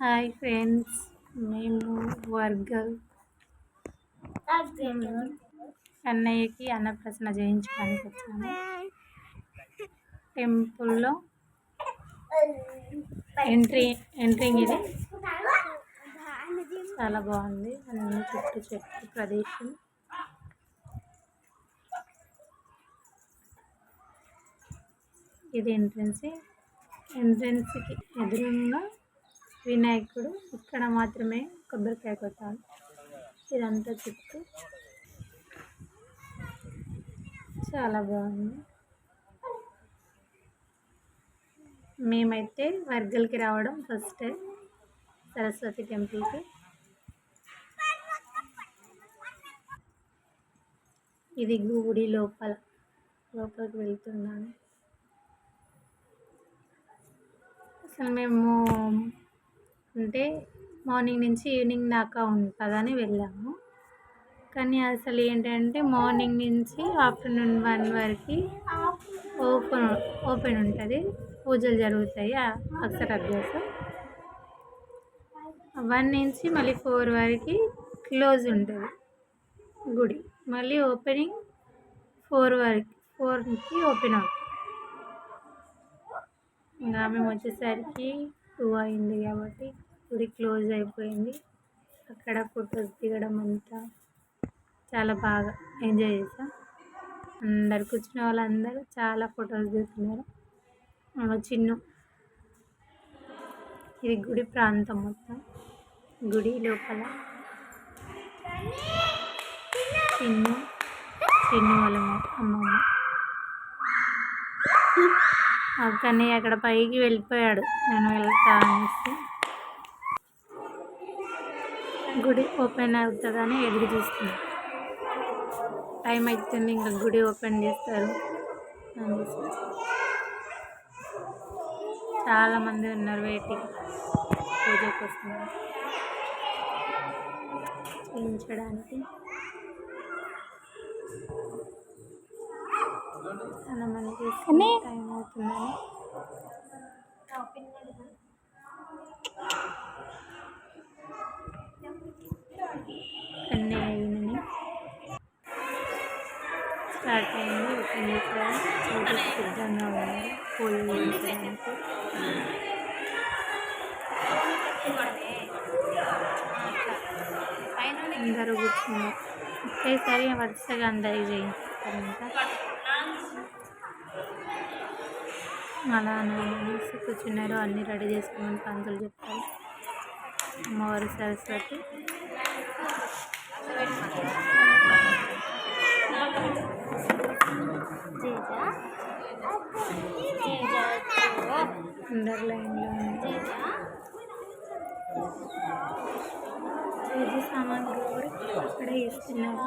Hi friends మేము వర్గల్. అన్నయ్యకి అన్నప్రసన్న చేయించడానికి వచ్చాము. టెంపుల్లో ఎంట్రీ ఎంట్రింగ్ ఇది. చాలా బాగుంది. అన్ని చుట్టూ చెట్టు ప్రదేశం. ఇది ఎంట్రన్స్. ఎంట్రన్స్కి ఎదురుగా వినాయకుడు ఇక్కడ మాత్రమే కొబ్బరికాయ కొట్టాలి. ఇదంతా చుట్టూ చాలా బాగుంది. మేమైతే వర్గల్కి రావడం ఫస్ట్ టైం సరస్వతి టెంపుల్కి. ఇది గుడి లోపల లోపలికి వెళ్తున్నాను. అసలు మేము అంటే మార్నింగ్ నుంచి ఈవినింగ్ దాకా ఉంటుందని వెళ్ళాము. కానీ అసలు ఏంటంటే మార్నింగ్ నుంచి ఆఫ్టర్నూన్ వన్ వరకు ఓపెన్ ఓపెన్ ఉంటుంది. పూజలు జరుగుతాయి అక్షర అభ్యాసం వన్ నుంచి మళ్ళీ ఫోర్ వరకు క్లోజ్ ఉంటుంది గుడి. మళ్ళీ ఓపెనింగ్ ఫోర్ వరకు ఫోర్కి ఓపెన్ అవుతుంది. ఇంకా మేము వచ్చేసరికి టూ అయింది కాబట్టి గుడి క్లోజ్ అయిపోయింది. అక్కడ ఫొటోస్ దిగడం అంతా చాలా బాగా ఎంజాయ్ చేసాం అందరు కూర్చున్న వాళ్ళందరూ చాలా ఫొటోస్ దిగుతున్నారు. చిన్ను. ఇది గుడి ప్రాంతం మొత్తం. గుడి లోపల చిన్ను చిన్ను వాళ్ళ అమ్మమ్మ. కానీ అక్కడ పైకి వెళ్ళిపోయాడు. నేను వెళ్తా అనేసి. గుడి ఓపెన్ అవుతుందని ఎదురు చూస్తుంది టైం అవుతుంది ఇంకా గుడి ఓపెన్ చేస్తారు అనేసి. చాలామంది ఉన్నారు వెయిటింగ్ పూజ కోసం చేయించడానికి చాలా టైం అన్నీ అయిందని స్టార్ట్ అయింది ఓపెన్ చేశారు సిద్ధంగా ఉంది పూజ చేయించడానికి అందరూ కూర్చున్నారు. ఒకేసారి వరుసగా అందరికి ఇంకా. అలా అనేసి కూర్చున్నారు. అన్నీ రెడీ చేసుకోమని పంతులు చెప్తారు అమ్మవారి సరస్వతి. అందరు లైన్లో ఉంది పూజ సామాన్లు కూడా అక్కడే ఇస్తున్నారు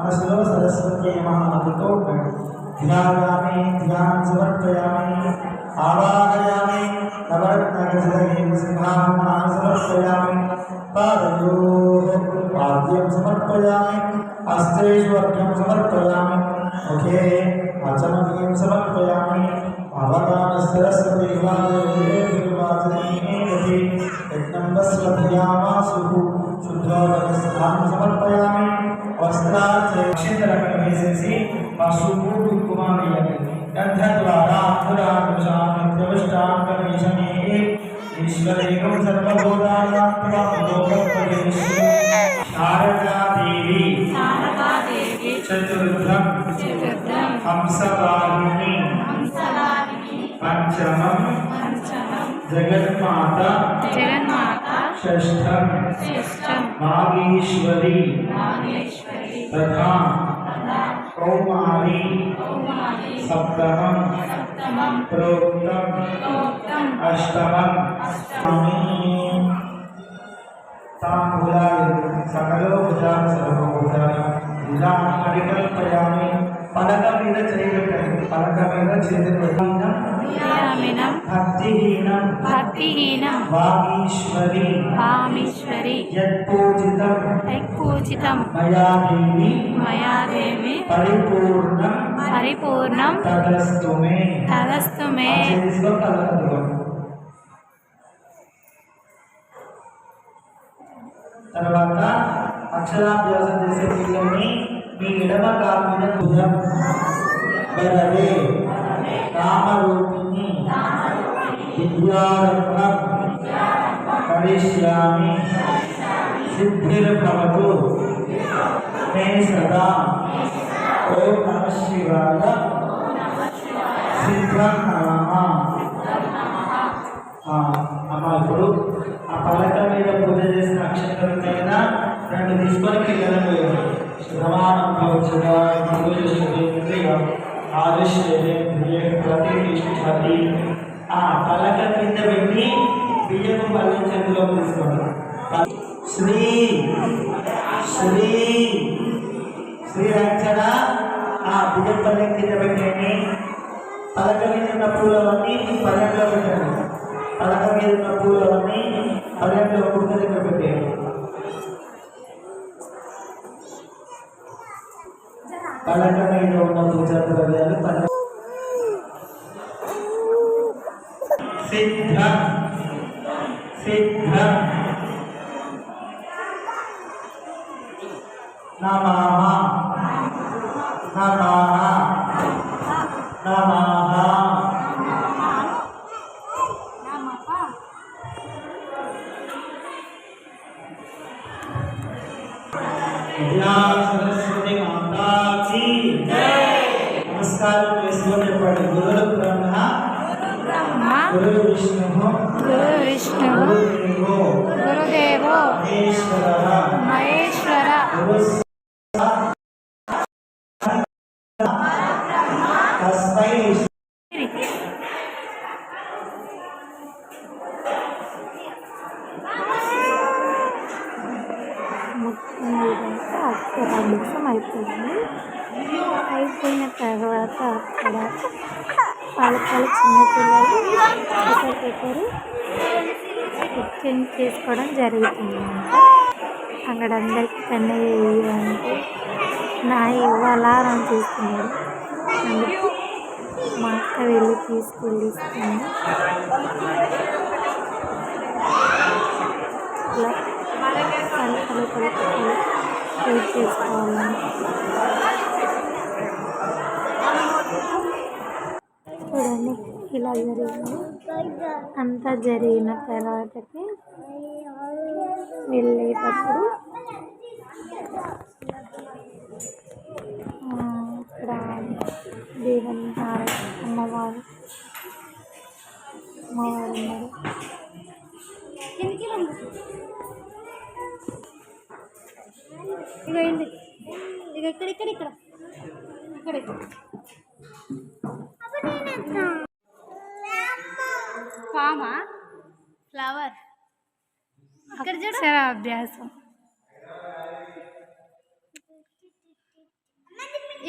मनसो सरस्वती महानतो ध्यायामि ध्यान समर्पयामि आवाहयामि नवर्णगजदये सिंहां समर्पयामि। पाद्यं समर्पयामि हस्तेषु अर्घ्यं समर्पयामि मुखे अचमनीयं समर्पयामि अवगानस्तरस्वतीवाचनेति यत्नम्बस्वधियामासुः शुद्धोदनस्थानं समर्पयामि वस्त्राक्षेत्रकर्मे मासुः कुमारयति गन्धद्वारा पुरा द्रष्टान कमीशन एक ईश्वर एकम सर्वभूतानात्मा लोकम परिवेश शारदा देवी शारदा देवी चतुर्थम हंसवाहिनी हंसवाहिनी पंचमम पंचमम जगन्माता। जगन्माता। षष्ठम षष्ठम बागेश्वरी बागेश्वरी तथा సప్తమం ప్రోక్తం ప్రోక్తం అష్టమం తాంబూలాలు సకలో భుజాలు సర్వభుజాలు ఇలా పరికల్పయామి. పలక మీద చేయబెట్టండి పలక మీద యామినం భక్తిహీనం. భక్తిహీనం. వాగీశ్వరి. కామేశ్వరి యత్పూజితం పూజితం మయా దేవి మయా దేవి పరిపూర్ణం. పరిపూర్ణం. తదస్తు మే. తదస్తు మే. చేతిలో కలగదు తర్వాత అక్షరాభ్యాసం చేసే పిల్లల్ని మీ ఎడమ కాలు మీద వరదే కామరూపిణి విద్యారత్నం కరిష్యామి. సిద్ధిర్భవతు. మే సదా. ఓం నమ శివాయ. సిద్ధం నమ ఆ, అమ్మ ఇప్పుడు ఆ పలక మీద పూజ చేసిన అక్షంతరం మీద రెండు తీసుకొని పిల్లలకు వేయండి. శ్రవణం భవత్సదా, భూయశ్వరేంద్రియ, ఆదిశ్వరేంద్రియ, ఆ పలక కింద పెట్టి బియ్యపు పల్లెం చేతిలో తీసుకోండి. శ్రీ శ్రీ శ్రీ రక్షణ ఆ బియ్యం పల్లెం కింద పెట్టండి పలక మీద ఉన్న పూలవన్నీ పల్లెంలో పెట్టండి. పలక మీద ఉన్న పూలవన్నీ పల్లెంలో కుక్క దగ్గర పెట్టేయండి. పలక మీద ఉన్న పూజా ద్రవ్యాలు పలక సిద్ధ సిద్ధ నమః నమః నమః విద్యా గురు విష్ణు గురు విష్ణు గురుదేవో మహేశ్వర ఇదంతా అక్షరాభ్యాసం అయిపోయింది అయిపోయిన తర్వాత అక్కడ పలకలు చిన్నపిల్లలు ఒకరికొకరు ఎక్స్చేంజ్ చేసుకోవడం జరుగుతుంది. అక్కడ అందరికి పెన్న అంటే నా ఇవ్వాలా అని చూస్తున్నాడు మా అక్క వెళ్ళి తీసుకెళ్ళి ఇలా పలకలు పలకలు యూజ్ చేసుకోవాలని ఇలా జరిగింది. అంతా జరిగిన తర్వాతకి వెళ్ళేటప్పుడు ఆ, ఇక్కడ దేవుని అమ్మవారు అమ్మవారు ఉన్నారు. ఇక ఏంటి? ఇక ఇక్కడ ఇక్కడ ఇక్కడ. ఇక్కడ. ఇక్కడ పామా ఫ్లవర్ ఇక్కడ చూడు. అక్షరాభ్యాసం.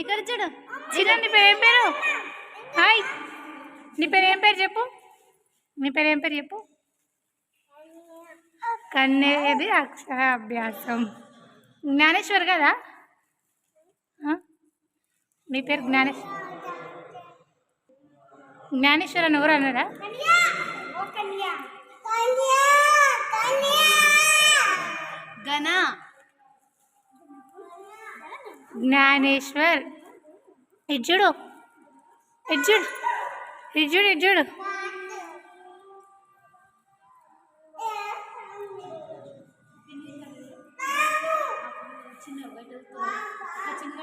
ఇక్కడ చూడు. చిన్న నీ పేరు ఏం పేరు? హాయ్. నీ పేరు ఏం పేరు చెప్పు. నీ పేరు ఏం పేరు చెప్పు. కన్నేది అక్షరాభ్యాసం. జ్ఞానేశ్వర్ కదా? నీ పేరు జ్ఞానేశ్వర్ జ్ఞానేశ్వర్ అని ఎవరు అన్నారా? గణ జ్ఞానేశ్వర్. ఇజ్జుడు ఇజ్జుడు ఇజ్జుడు ఇజ్జుడు చిన్న చిన్న